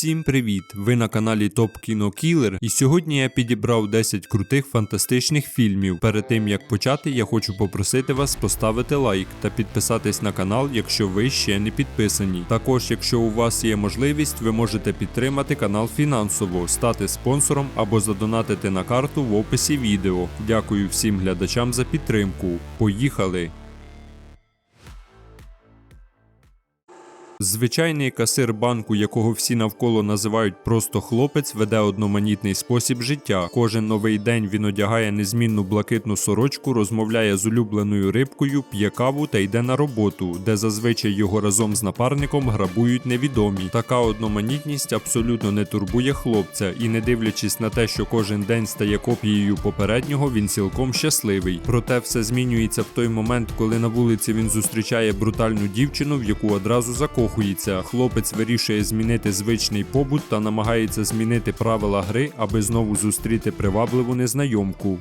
Всім привіт! Ви на каналі Топ Кіно Кілер, і сьогодні я підібрав 10 крутих фантастичних фільмів. Перед тим як почати, я хочу попросити вас поставити лайк та підписатись на канал, якщо ви ще не підписані. Також, якщо у вас є можливість, ви можете підтримати канал фінансово, стати спонсором або задонатити на карту в описі відео. Дякую всім глядачам за підтримку. Поїхали! Звичайний касир банку, якого всі навколо називають просто хлопець, веде одноманітний спосіб життя. Кожен новий день він одягає незмінну блакитну сорочку, розмовляє з улюбленою рибкою, п'є каву та йде на роботу, де зазвичай його разом з напарником грабують невідомі. Така одноманітність абсолютно не турбує хлопця, і не дивлячись на те, що кожен день стає копією попереднього, він цілком щасливий. Проте все змінюється в той момент, коли на вулиці він зустрічає брутальну дівчину, в яку одразу закохується. Хлопець вирішує змінити звичний побут та намагається змінити правила гри, аби знову зустріти привабливу незнайомку.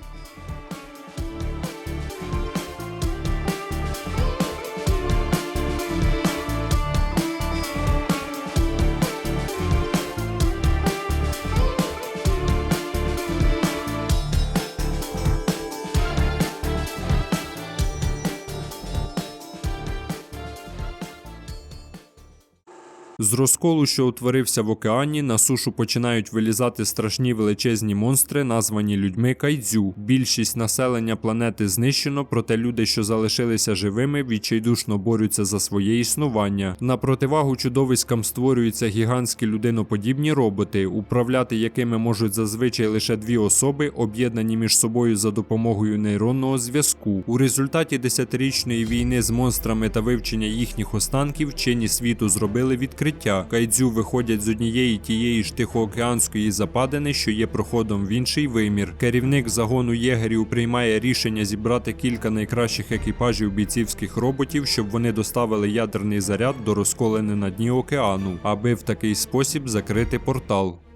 З розколу, що утворився в океані, на сушу починають вилізати страшні величезні монстри, названі людьми кайдзю. Більшість населення планети знищено, проте люди, що залишилися живими, відчайдушно борються за своє існування. На противагу чудовиськам створюються гігантські людиноподібні роботи, управляти якими можуть зазвичай лише дві особи, об'єднані між собою за допомогою нейронного зв'язку. У результаті десятирічної війни з монстрами та вивчення їхніх останків вчені світу зробили відкриття. Кайдзю виходять з однієї тієї ж тихоокеанської западини, що є проходом в інший вимір. Керівник загону єгерів приймає рішення зібрати кілька найкращих екіпажів бійцівських роботів, щоб вони доставили ядерний заряд до розколини на дні океану, аби в такий спосіб закрити портал.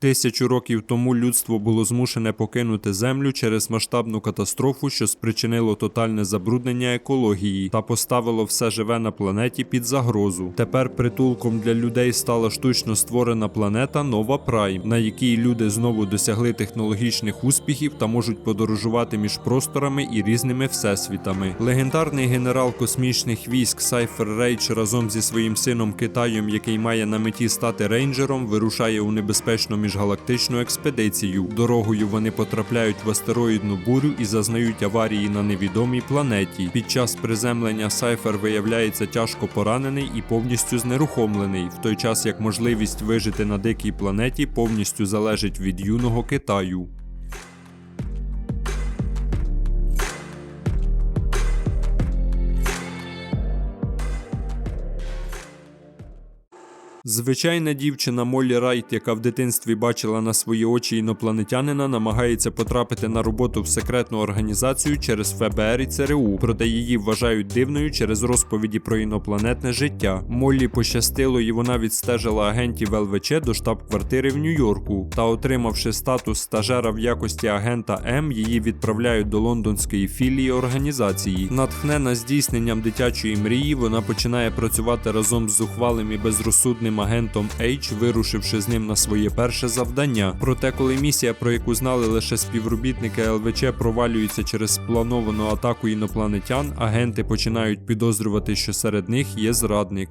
Тисячу років тому людство було змушене покинути землю через масштабну катастрофу, що спричинило тотальне забруднення екології та поставило все живе на планеті під загрозу. Тепер притулком для людей стала штучно створена планета Нова Прайм, на якій люди знову досягли технологічних успіхів та можуть подорожувати між просторами і різними всесвітами. Легендарний генерал космічних військ Сайфер Рейдж разом зі своїм сином Китаєм, який має на меті стати рейнджером, вирушає у небезпечну міжгалактичну експедицію. Дорогою вони потрапляють в астероїдну бурю і зазнають аварії на невідомій планеті. Під час приземлення Сайфер виявляється тяжко поранений і повністю знерухомлений, в той час як можливість вижити на дикій планеті повністю залежить від юного Китаю. Звичайна дівчина Моллі Райт, яка в дитинстві бачила на свої очі інопланетянина, намагається потрапити на роботу в секретну організацію через ФБР і ЦРУ, проте її вважають дивною через розповіді про інопланетне життя. Моллі пощастило, і вона відстежила агентів ЛВЧ до штаб-квартири в Нью-Йорку. Та, отримавши статус стажера в якості агента М, її відправляють до лондонської філії організації. Натхнена здійсненням дитячої мрії, вона починає працювати разом з зухвалим і безрозсудним агентом H, вирушивши з ним на своє перше завдання. Проте, коли місія, про яку знали лише співробітники ЛВЧ, провалюється через сплановану атаку інопланетян, агенти починають підозрювати, що серед них є зрадник.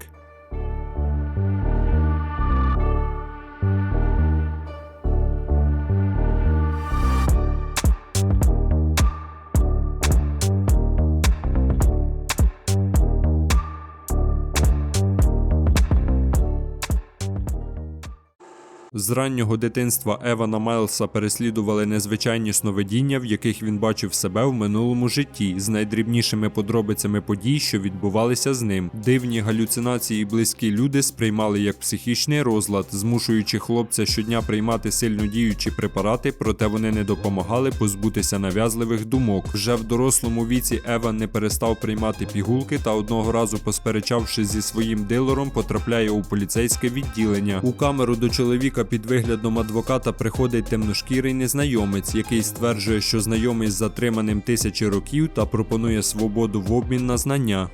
З раннього дитинства Евана Майлса переслідували незвичайні сновидіння, в яких він бачив себе в минулому житті, з найдрібнішими подробицями подій, що відбувалися з ним. Дивні галюцинації близькі люди сприймали як психічний розлад, змушуючи хлопця щодня приймати сильно діючі препарати, проте вони не допомагали позбутися нав'язливих думок. Вже в дорослому віці Еван не перестав приймати пігулки та одного разу, посперечавшись зі своїм дилером, потрапляє у поліцейське відділення. У камеру до чоловіка під виглядом адвоката приходить темношкірий незнайомець, який стверджує, що знайомий з затриманим тисячі років та пропонує свободу в обмін на знання.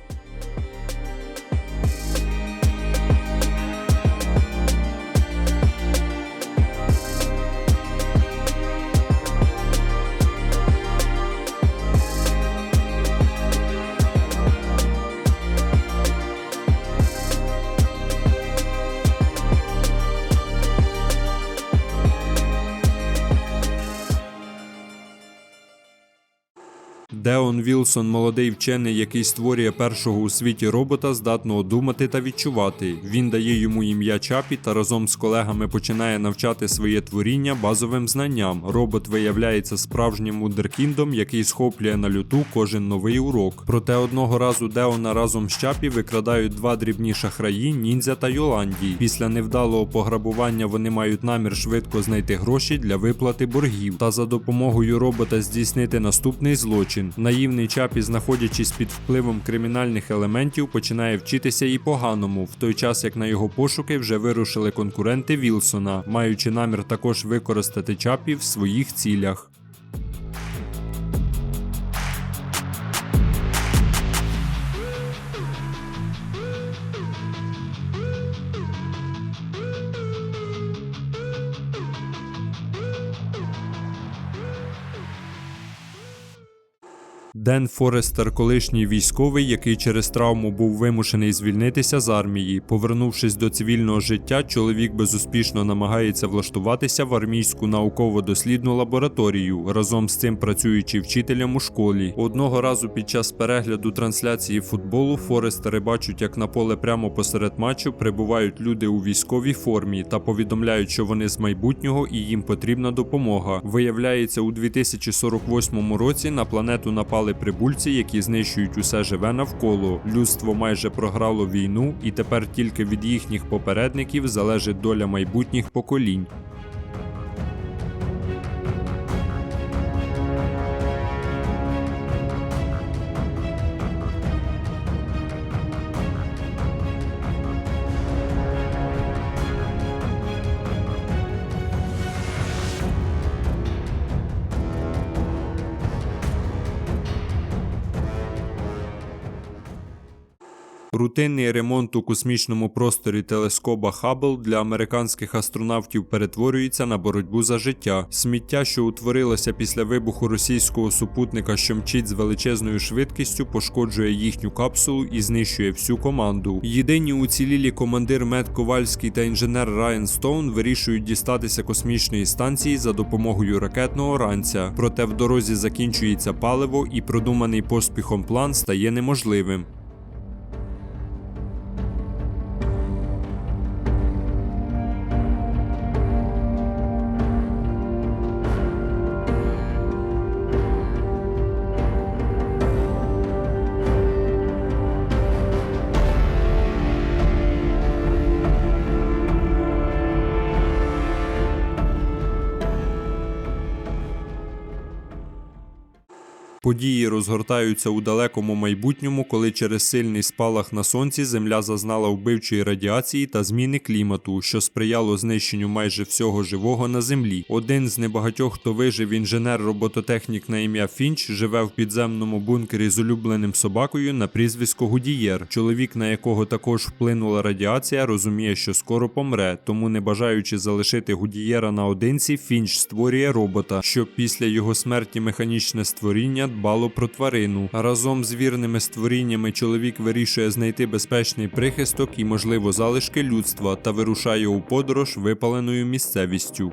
Деон Вілсон молодий вчений, який створює першого у світі робота, здатного думати та відчувати. Він дає йому ім'я Чапі та разом з колегами починає навчати своє творіння базовим знанням. Робот виявляється справжнім вундеркіндом, який схоплює на люту кожен новий урок. Проте одного разу Деона разом з Чапі викрадають два дрібні шахраї, ніндзя та Йоландії. Після невдалого пограбування вони мають намір швидко знайти гроші для виплати боргів та за допомогою робота здійснити наступний злочин. Наївний Чапі, знаходячись під впливом кримінальних елементів, починає вчитися і поганому, в той час як на його пошуки вже вирушили конкуренти Вілсона, маючи намір також використати Чапі в своїх цілях. Ден Форестер, колишній військовий, який через травму був вимушений звільнитися з армії. Повернувшись до цивільного життя, чоловік безуспішно намагається влаштуватися в армійську науково-дослідну лабораторію, разом з цим працюючи вчителем у школі. Одного разу під час перегляду трансляції футболу Форестери бачать, як на поле прямо посеред матчу прибувають люди у військовій формі та повідомляють, що вони з майбутнього і їм потрібна допомога. Виявляється, у 2048 році на планету напали прибульці, які знищують усе живе навколо. Людство майже програло війну, і тепер тільки від їхніх попередників залежить доля майбутніх поколінь. Рутинний ремонт у космічному просторі телескоба Хаббл для американських астронавтів перетворюється на боротьбу за життя. Сміття, що утворилося після вибуху російського супутника, що мчить з величезною швидкістю, пошкоджує їхню капсулу і знищує всю команду. Єдині уцілілі командир Мед Ковальський та інженер Райан Стоун вирішують дістатися космічної станції за допомогою ракетного ранця. Проте в дорозі закінчується паливо, і продуманий поспіхом план стає неможливим. Події розгортаються у далекому майбутньому, коли через сильний спалах на сонці Земля зазнала вбивчої радіації та зміни клімату, що сприяло знищенню майже всього живого на землі. Один з небагатьох, хто вижив інженер-робототехнік на ім'я Фінч, живе в підземному бункері з улюбленим собакою на прізвисько Гудієр. Чоловік, на якого також вплинула радіація, розуміє, що скоро помре, тому, не бажаючи залишити Гудієра наодинці, Фінч створює робота, щоб після його смерті механічне створіння дбало про тварину. Разом з вірними створіннями чоловік вирішує знайти безпечний прихисток і, можливо, залишки людства та вирушає у подорож випаленою місцевістю.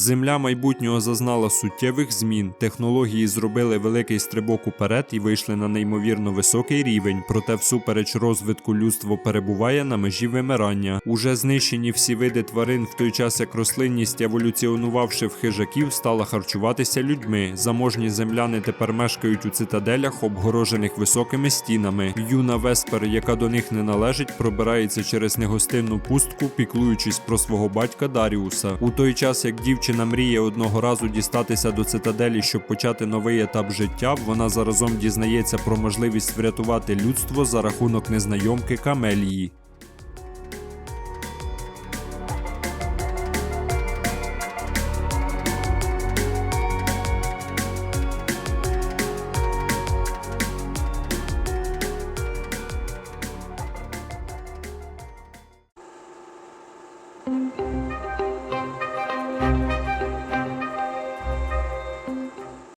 Земля майбутнього зазнала суттєвих змін. Технології зробили великий стрибок уперед і вийшли на неймовірно високий рівень. Проте, всупереч розвитку людство перебуває на межі вимирання. Уже знищені всі види тварин, в той час як рослинність, еволюціонувавши в хижаків, стала харчуватися людьми. Заможні земляни тепер мешкають у цитаделях, обгорожених високими стінами. Юна Веспер, яка до них не належить, пробирається через негостинну пустку, піклуючись про свого батька Даріуса. У той час, як дівчина мріє одного разу дістатися до цитаделі, щоб почати новий етап життя, вона заразом дізнається про можливість врятувати людство за рахунок незнайомки Камелії.